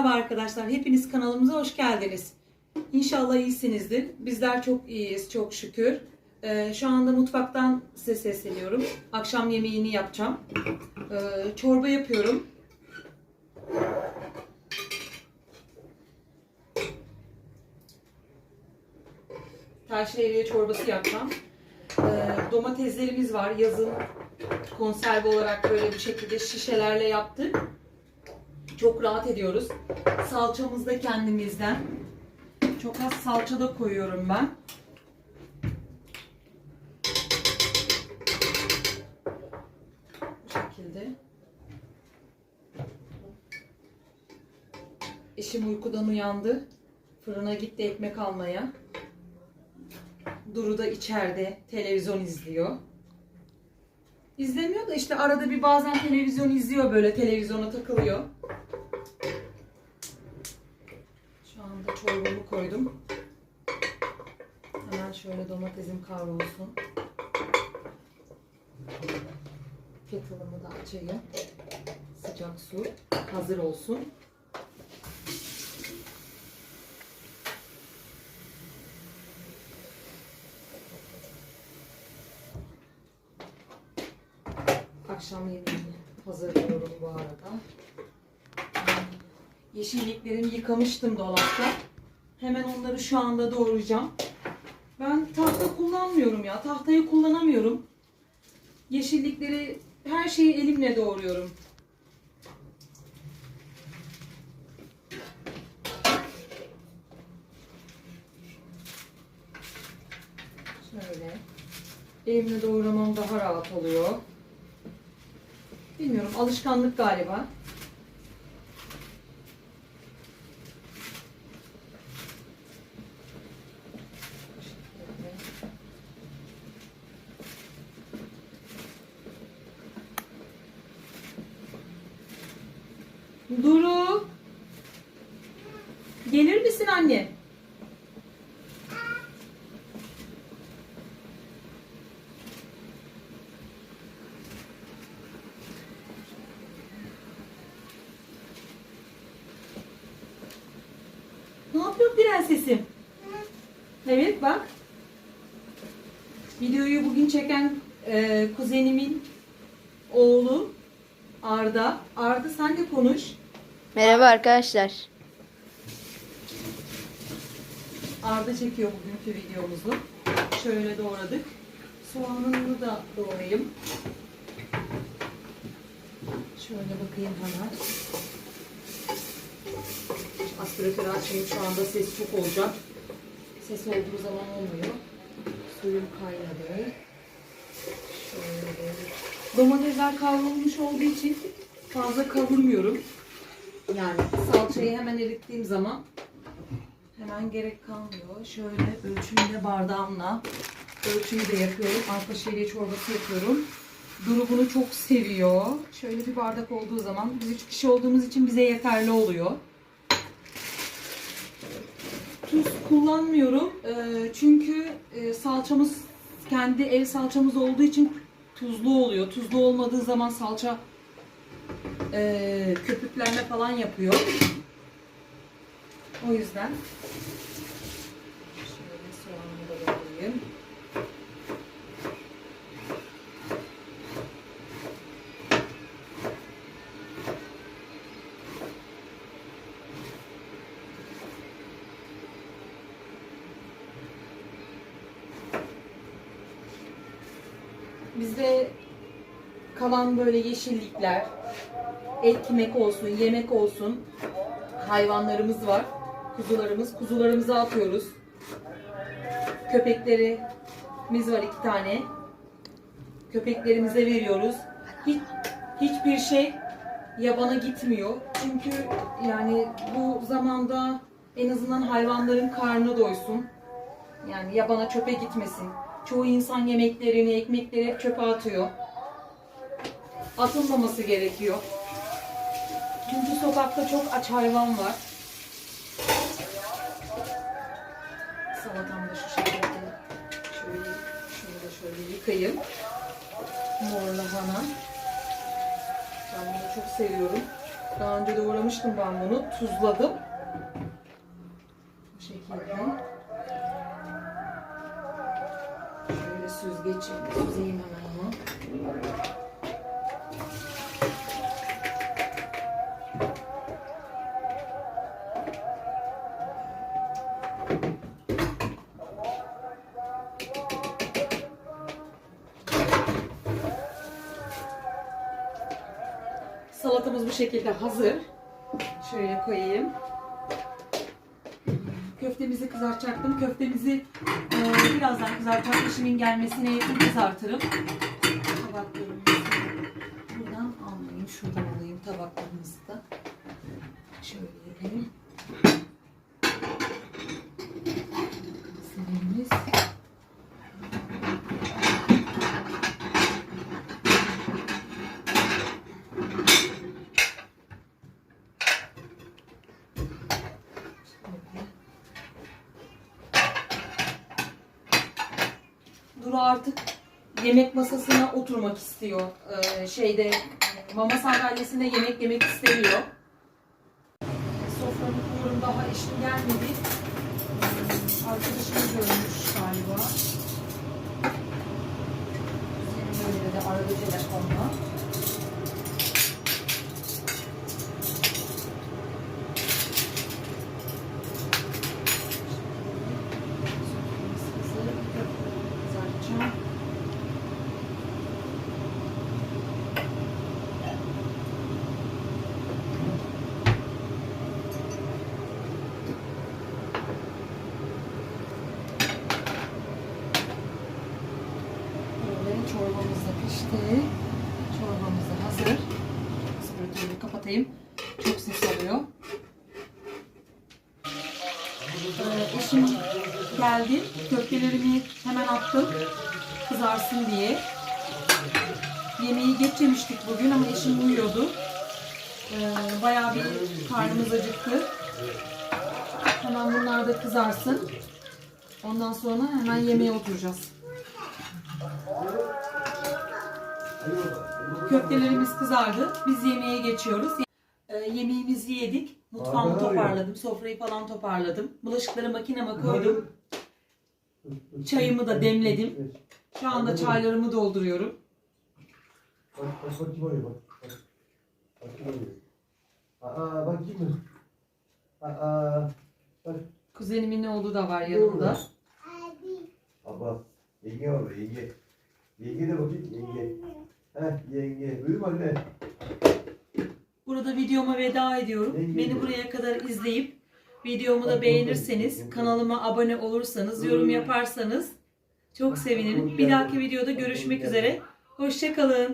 Merhaba arkadaşlar, hepiniz kanalımıza hoş geldiniz. İnşallah iyisinizdir. Bizler çok iyiyiz, çok şükür. Ee, şu anda mutfaktan size sesleniyorum. Akşam yemeğini yapacağım. Ee, çorba yapıyorum. Eriye çorbası yapacağım. Ee, domateslerimiz var. Yazın konserve olarak böyle bir şekilde şişelerle yaptık. Çok rahat ediyoruz. Salçamız da kendimizden. Çok az salça da koyuyorum ben. Bu şekilde. Eşim uykudan uyandı. Fırına gitti ekmek almaya. Duru da içeride televizyon izliyor. İzlemiyor da işte arada bir bazen televizyon izliyor böyle televizyona takılıyor. Şu anda çorbamı koydum. Hemen şöyle domatesim kavrulsun. Kettle'ımı da açayım. Sıcak su hazır olsun. Akşam yemeğini hazırlıyorum bu arada. Yeşilliklerimi yıkamıştım dolapta. Hemen onları şu anda doğrayacağım. Ben tahta kullanmıyorum ya. Tahtayı kullanamıyorum. Yeşillikleri her şeyi elimle doğruyorum. Şöyle. Elimle doğramam daha rahat oluyor. Bilmiyorum alışkanlık galiba. Duru. Gelir misin anne? Ne yapıyor prensesim? Evet bak. Videoyu bugün çeken e, kuzenimin oğlu Arda. Arda sen de konuş. Merhaba arkadaşlar. Arda çekiyor bugünkü videomuzu. Şöyle doğradık. Soğanını da doğrayayım. Şöyle bakayım hemen. Aspiratörü açayım şu anda ses çok olacak. Ses olduğu zaman olmuyor. Suyum kaynadı. Şöyle. Domatesler kavrulmuş olduğu için fazla kavurmuyorum. Yani salçayı hemen erittiğim zaman hemen gerek kalmıyor. Şöyle ölçümle bardağımla ölçüyü de yapıyorum. Arpa şehriye çorbası yapıyorum. Duru bunu çok seviyor. Şöyle bir bardak olduğu zaman biz üç kişi olduğumuz için bize yeterli oluyor. Tuz kullanmıyorum. Ee, çünkü e, salçamız kendi ev salçamız olduğu için tuzlu oluyor. Tuzlu olmadığı zaman salça e, köpüklenme falan yapıyor. O yüzden şöyle soğanımı da doğrayayım. Bizde kalan böyle yeşillikler, ekmek olsun, yemek olsun hayvanlarımız var. Kuzularımız. Kuzularımızı atıyoruz. Köpeklerimiz var iki tane. Köpeklerimize veriyoruz. Hiç, hiçbir şey yabana gitmiyor. Çünkü yani bu zamanda en azından hayvanların karnı doysun. Yani yabana çöpe gitmesin. Çoğu insan yemeklerini, ekmekleri hep çöpe atıyor. Atılmaması gerekiyor. Çünkü sokakta çok aç hayvan var. Salatam da şu şekilde şöyle, şunu da şöyle yıkayayım. Mor lahana. Ben bunu çok seviyorum. Daha önce de uğramıştım ben bunu. Tuzladım. Bu şekilde. Şöyle süzgeçim. Süzeyim hemen onu. Salatamız bu şekilde hazır. Şöyle koyayım. Köftemizi kızartacaktım. Köftemizi e, birazdan kızartacağım. Eşimin gelmesine yakın kızartırım. Tabaklarımızı buradan almayayım. Şuradan alayım tabaklarımızı da. Şöyle yapayım. Artık yemek masasına oturmak istiyor. Ee, şeyde mama sandalyesinde yemek yemek istemiyor. Sofranı kuruyorum daha eşim gelmedi. Arkadaşımı görmüş galiba. Böyle de telefonla. Kızartacağım. Böyle çorbamız da pişti. Çorbamız da hazır. Aspiratörü kapatayım. Çok ses alıyor. Ee, eşim geldi. Köftelerimi hemen attım. Kızarsın diye. Yemeği geç yemiştik bugün ama eşim uyuyordu. Ee, bayağı bir karnımız acıktı. Hemen bunlar da kızarsın. Ondan sonra hemen yemeğe oturacağız. Köftelerimiz kızardı. Biz yemeğe geçiyoruz. Ee, yemeğimizi yedik. Mutfağımı toparladım. Sofrayı falan toparladım. Bulaşıkları makineme koydum. Çayımı da demledim. Şu anda çaylarımı dolduruyorum. Bak bak bak kim arıyor bak. Bak. Kim arıyor. Aa bak kim mi? Aa bak. Kuzenimin oğlu da var yanımda. Abbas. Yenge var yenge. Yenge de bakayım yenge. Heh yenge. Duydun mu anne? Burada videoma veda ediyorum. Ne Beni buraya kadar izleyip videomu da beğenirseniz, kanalıma abone olursanız, yorum yaparsanız çok sevinirim. Bir dahaki videoda görüşmek üzere. Hoşçakalın.